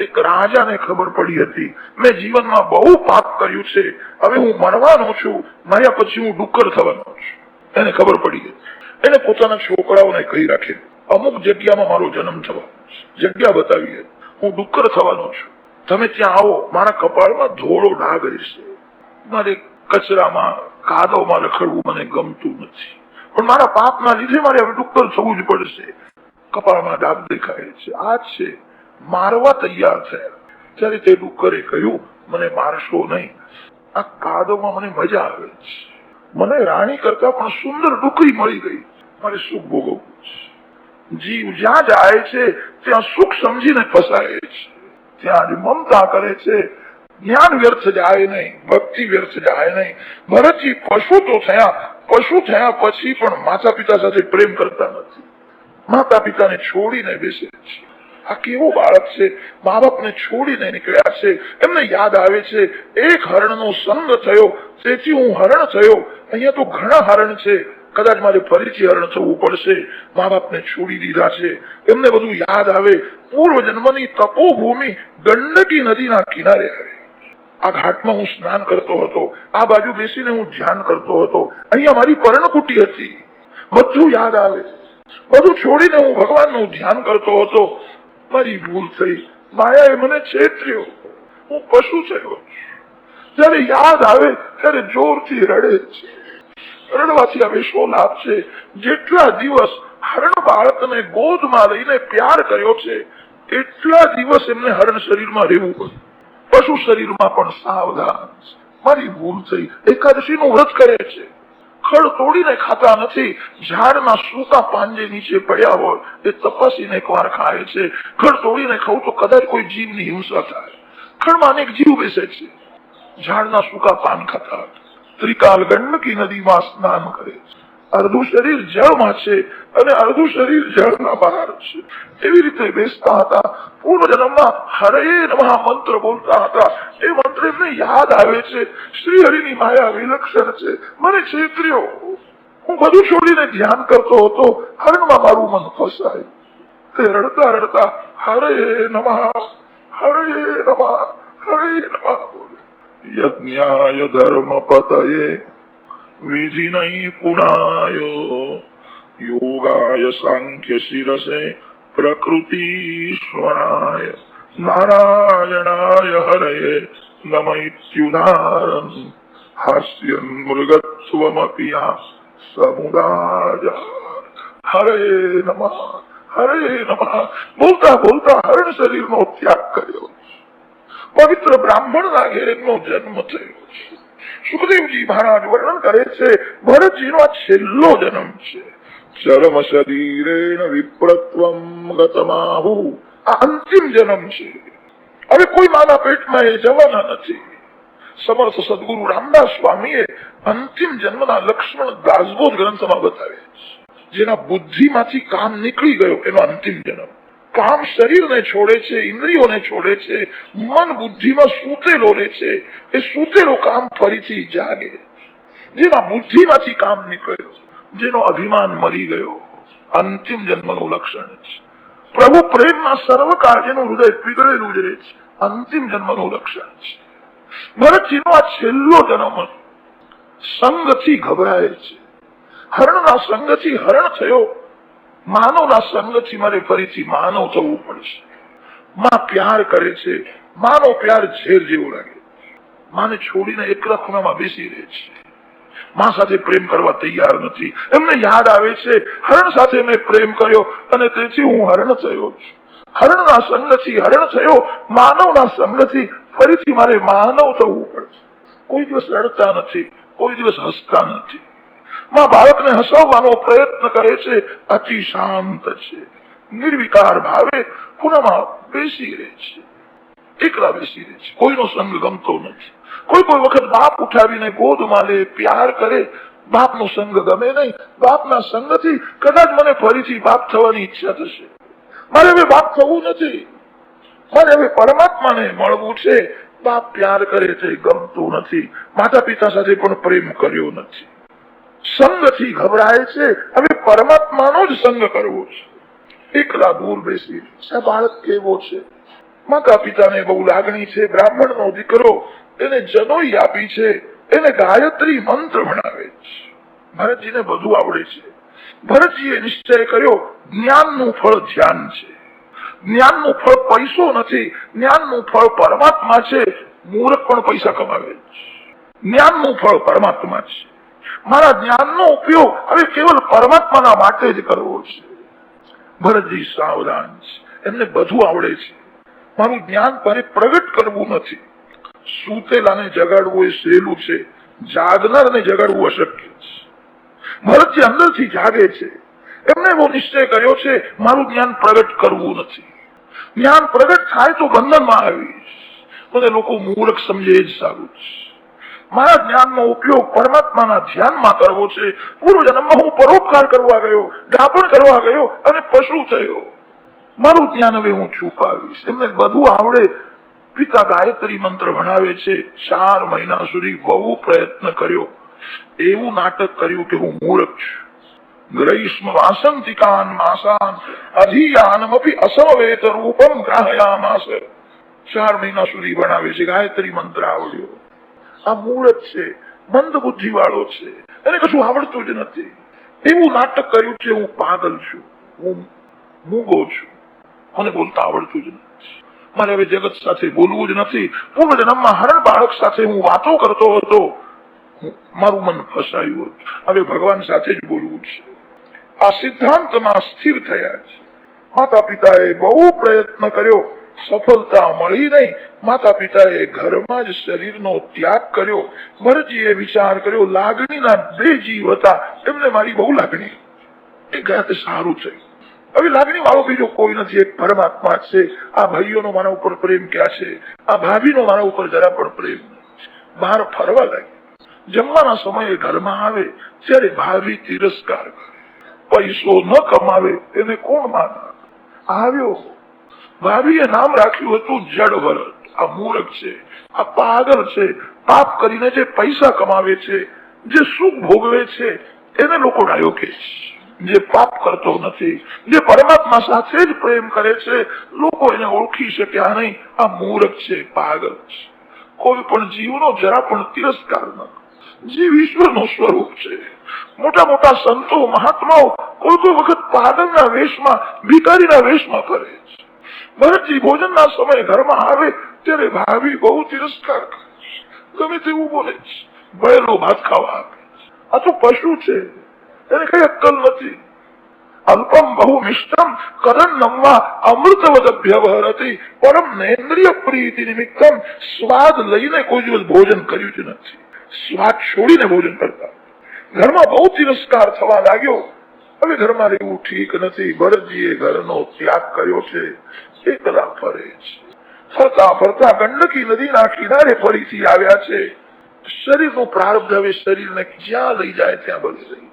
એક રાજાને ખબર પડી હતી. મેં જીવનમાં બહુ પાપ કર્યું છે. હવે હું મરવાનો છું. મર્યા પછી હું ડુક્કર થવાનો છું. એને ખબર પડી હતી. એને પોતાના છોકરાઓને કહી રાખે, અમુક જગ્યામાં મારો જન્મ થવાનો જગ્યા બતાવી. હું. ડુક્કર થવાનો છું. તમે ત્યાં આવો. મારા કપાળમાં ધોળો ડાઘ રહેશે. મારે કચરામાં, કાદવમાં રખડવું મને ગમતું નથી. પણ મારા પાપના લીધે મારે હવે ડુક્કર થવું જ પડશે. કપાળમાં ડાઘ દેખાય છે. આ છે. મારવા તૈયાર છે. ત્યારે તે ડુક્કરે કહ્યું, મને મારશો નહીં. આ કાદવમાં મને મજા આવે છે. મને રાણી કરતા પણ સુંદર ડુકરી મળી ગઈ. મારે સુખ ભોગવવું છે. જીવ જ્યાં જાય છે, ત્યાં સુખ સમજીને ફસાય છે. ત્યાં મમતા કરે છે. જ્ઞાન વ્યર્થ જાય નહીં, ભક્તિ વ્યર્થ જાય નહીં. ભરતજી પશુ તો થયા, પશુ થયા પછી પણ માતા પિતા સાથે પ્રેમ કરતા નથી. માતા પિતાને છોડીને બેસે છે. આ કેવો બાળક છે મા બાપને છોડીને નીકળ્યા છે. એમને યાદ આવે છે, એક હરણનો સંગ થયો, તેથી હું હરણ થયો. અહીંયા તો ઘણા હરણ છે. કદાચ મારે ફરીથી હરણ થવું પડશે. મા બાપને છોડી દીધા છે. એમને બધું યાદ આવે. પૂર્વ જન્મની તપોભૂમિ ગંડકી નદીના કિનારે આવે આ ઘાટમાં હું સ્નાન કરતો હતો. આ બાજુ બેસીને હું ધ્યાન કરતો હતો. અહીંયા મારી પર્ણકુટી હતી. બધું યાદ આવે. બધું છોડીને હું ભગવાનનું ધ્યાન કરતો હતો. મારી ભૂલ થઈ. માયાએ મને છેતર્યો. હું પશુ થયો જયારે યાદ આવે ત્યારે જોરથી રડે છે. રડવાથી હવે શું લાભ છે? જેટલા દિવસ હરણ બાળકને ગોદમાં લઈને પ્યાર કર્યો છે, એટલા દિવસ એમને હરણ શરીરમાં રહેવું પડ્યું. પશુ શરીરમાં પણ સાવધાન મારી ભૂલ થઈ. એકાદશી નું વ્રત કરે છે. ખડ તોડીને ખાતા નથી. ઝાડના સૂકા પાંજે નીચે પડ્યા હોય એ તપાસીને એકવાર ખાય છે. ખડ તોડીને ખાવું તો કદાચ કોઈ જીવની હિંસા થાય. ખડમાં અનેક જીવ બેસે છે. ઝાડના સૂકા પાન ખાતા ત્રિકાલ ગંડકી નદીમાં સ્નાન કરે છે. અડધું શરીર જળમાં છે અને અડધું શરીર જળના બહાર છે. એવી રીતે બેસતા હતા. પૂર્વ જન્મમાં હરે નમઃ મંત્ર બોલતા હતા. એ મંત્ર એમને યાદ આવે છે. શ્રી હરિની માયા વિલક્ષણ છે. મને છેતર્યો. હું બધું છોડીને ધ્યાન કરતો હતો. હરણમાં મારું મન ફસાય. તે રડતા રડતા હરે નમઃ હરે નમઃ હરે નમઃ યજ્ઞાય ધર્મ પતયે વિધિનૈ પુનાય યોગાય સાંખ્ય શિરસે પ્રકૃતિશ્વરાય નારાયણાય હરયે નમૈત્યુદારમ હાસ્યન મૃગત્વમપી સમુદાય હરે નમઃ હરે નમઃ બોલતા બોલતા હરણ શરીરનો ત્યાગ કર્યો પવિત્ર બ્રાહ્મણના ઘેરનો જન્મ થયો છે સુખદેવજી મહારાજ વર્ણન કરે છે, ભરતજીનો આ છેલ્લો જન્મ છે. ચરમ શરીરેણ વિપ્રત્વમ ગતમાહુ. આ અંતિમ જન્મ છે. હવે કોઈ માના પેટમાં એ જવાના નથી. સમર્થ સદગુરુ રામદાસ સ્વામીએ અંતિમ જન્મના લક્ષ્મણ દાસબોધ ગ્રંથમાં બતાવ્યા છે. જેના બુદ્ધિમાંથી કામ નીકળી ગયો એનો અંતિમ જન્મ. કામ શરીરને છોડે છે, ઇન્દ્રિયોને છોડે છે, મન બુદ્ધિમાં સૂતેલો રહે છે. એ સૂતેલો કામ ફરીથી જાગે. જેના બુદ્ધિમાંથી કામ નીકળ્યો, જેનો અભિમાન મરી ગયો. અંતિમ જન્મનું લક્ષણ છે. પ્રભુ પ્રેમના સર્વ કાર્યનું હૃદય પીગળેલું જ રહે છે. અંતિમ જન્મનું લક્ષણ છે. ભરતજીનો આ છેલ્લો જન્મ સંગથી ગભરાય છે. હરણના સંગથી હરણ થયો. માનવના સંગથી મારે ફરીથી માનવ થવું પડશે. માં પ્યાર કરે છે. માનો પ્યાર ઝેર જેવો લાગે. માને છોડીને એકલા ખૂણામાં બેસી રહે છે. માં સાથે પ્રેમ કરવા તૈયાર નથી. એમને યાદ આવે છે. હરણ સાથે મેં પ્રેમ કર્યો અને તેથી હું હરણ થયો છું. હરણના સંગથી હરણ થયો માનવના સંગથી ફરીથી મારે માનવ થવું પડશે કોઈ દિવસ રડતા નથી. કોઈ દિવસ હસતા નથી. માં બાળકને હસાવવાનો પ્રયત્ન કરે છે, અતિ શાંત છે. નિર્વિકાર ભાવે ખૂણામાં બેસી રહે છે. એકલા બેસી રહે છે. કોઈનો સંગ ગમતો નથી. કોઈ કોઈ વખત બાપ ઉઠાવીને ગોદમાં લે, પ્યાર કરે. બાપનો સંગ ગમે નહીં. બાપના સંગથી કદાચ મને ફરીથી બાપ થવાની ઈચ્છા થશે. મારે હવે બાપ થવું નથી. મારે હવે પરમાત્માને મળવું છે. બાપ પ્યાર કરે છે ગમતું નથી. માતા પિતા સાથે પણ પ્રેમ કર્યો નથી. સંગથી ગભરાય છે. હવે પરમાત્માનો જ સંગ કરવો છે. એકલા દૂર બેસી બાળક કેવો છે? માતા પિતાને બહુ લાગણી છે. બ્રાહ્મણનો દીકરો એને જનોઈ આપી છે. એને ગાયત્રી મંત્ર ભણાવે છે. ભરતજીને બધું આવડે છે. ભરતજીએ નિશ્ચય કર્યો, જ્ઞાનનું ફળ ધ્યાન છે. જ્ઞાનનું ફળ પૈસો નથી. જ્ઞાનનું ફળ પરમાત્મા છે. મૂર્ખ પણ પૈસા કમાવે છે. જ્ઞાનનું ફળ પરમાત્મા છે. મારા જ્ઞાનનો ઉપયોગ હવે કેવલ પરમાત્માના માટે જ કરવો છે. ભરતજી સાવધાન છે. એમને બધું આવડે છે. મારું જ્ઞાન મને પ્રગટ કરવું નથી. સૂતેલાને જગાડવું એ સહેલું છે. જાગનારને જગાડવું અશક્ય છે. ભરતજી અંદરથી જાગે છે. એમને એવો નિશ્ચય કર્યો છે, મારું જ્ઞાન પ્રગટ કરવું નથી. જ્ઞાન પ્રગટ થાય તો બંધનમાં આવીશ. મને લોકો મૂર્ખ સમજે જ સારું છે. મારા જ્ઞાનનો ઉપયોગ પરમાત્માના ધ્યાનમાં કરવો છે. પૂર્વ જન્મમાં હું પરોપકાર કરવા ગયો ડાપણ કરવા ગયો અને પશુ થયો. મારું ધ્યાન હવે હું છુપાવીશ. એમને બધું આવડે. પિતા ગાયત્રી મંત્ર ભણાવે છે. ચાર મહિના સુધી બહુ પ્રયત્ન કર્યો. એવું નાટક કર્યું કે હું મૂર્ખ છું. ગ્રૈષ્મ વાસંતિકાન માસાન અધિયાનમપી અસમવેત રૂપમ ગ્રાહયામાસ. ચાર મહિના સુધી ભણાવે છે. ગાયત્રી મંત્ર આવડ્યો. આ મૂર્ખ છે મંદ બુદ્ધિ વાળો છે. એને કશું આવડતું જ નથી. એવું નાટક કર્યું છે, હું પાગલ છું. હું મૂગો છું. મને બોલતા આવડતું જ નથી. મારે હવે જગત સાથે બોલવું જ નથી. પૂર્વ જન્મમાં હરણ બાળક સાથે હું વાતો કરતો હતો. મારું મન ફસાયું હતું. હવે ભગવાન સાથે જ બોલવું છે. આ સિદ્ધાંતમાં સ્થિર થયા છે. માતા પિતાએ બહુ પ્રયત્ન કર્યો. સફળતા મળી નહીં. માતા પિતાએ ઘરમાં જ શરીરનો ત્યાગ કર્યો. ભરતજીએ વિચાર કર્યો, લાગણીના બે જીવ હતા. એમને મારી બહુ લાગણી. એ ગયા સારું થયું હવે લાગણી વાળો બીજો કોઈ નથી. એક પરમાત્મા છે. આ ભાઈઓનો મારા ઉપર પ્રેમ ક્યાં છે? આ ભાભીનો મારા ઉપર જરા પણ પ્રેમ બહાર ફરવા લાગે જમવાના સમયે ઘરમાં આવે, ત્યારે ભાભી તિરસ્કાર કરે. પૈસો ન કમાવે, એને કોણ માન? આવ્યો ભાભીએ નામ રાખ્યું હતું જડ ભરત આ મૂર્ખ છે, આ પાગલ છે, પાપ કરીને જે પૈસા કમાવે છે, જે સુખ ભોગવે છે, એને લોકો ડાયો કે જે પાપ કરતો નથી, જે પરમાત્મા સાથે જ પ્રેમ કરે છે, લોકો એને ઓળખી શક્યા નહીં. આ મૂર્ખ છે, પાગલ છે. કોઈ પણ જીવનો જરા પણ તિરસ્કાર ન જીવ ઈશ્વરનું સ્વરૂપ છે. મોટા મોટા સંતો, મહાત્માઓ કોઈ કોઈ વખત પાગલના વેશમાં ભિકારીના વેશમાં કરે છે. ભરતજી ભોજનના સમયે ઘરમાં આવે ત્યારે ભાભી બહુ તિરસ્કાર કરે ગમે તેવું બોલે છે. ભયેલો ભાત ખાવા આપે આ તો પશુ છે. એને કઈ અક્કલ નથી. અલ્પમ બહુ મિષ્ટમ કરન્નમવા અમૃતવદભ્યવહરતી પરમ નેન્દ્રિય પ્રીતિ નિમિત્તમ સ્વાદ લઈને કોઈ દિવસ ભોજન કર્યું જ નથી. સ્વાદ છોડીને ભોજન કરતા. ઘરમાં બહુ તિરસ્કાર થવા લાગ્યો. હવે ઘરમાં રહેવું ઠીક નથી. ભરતજીએ ઘરનો ત્યાગ કર્યો છે. એકલા ફરે છે. ફરતા ફરતા ગંડકી નદીના કિનારે ફરીથી આવ્યા છે. શરીરનું પ્રારબ્ધ હવે શરીરને જ્યાં લઈ જાય ત્યાં બની રહી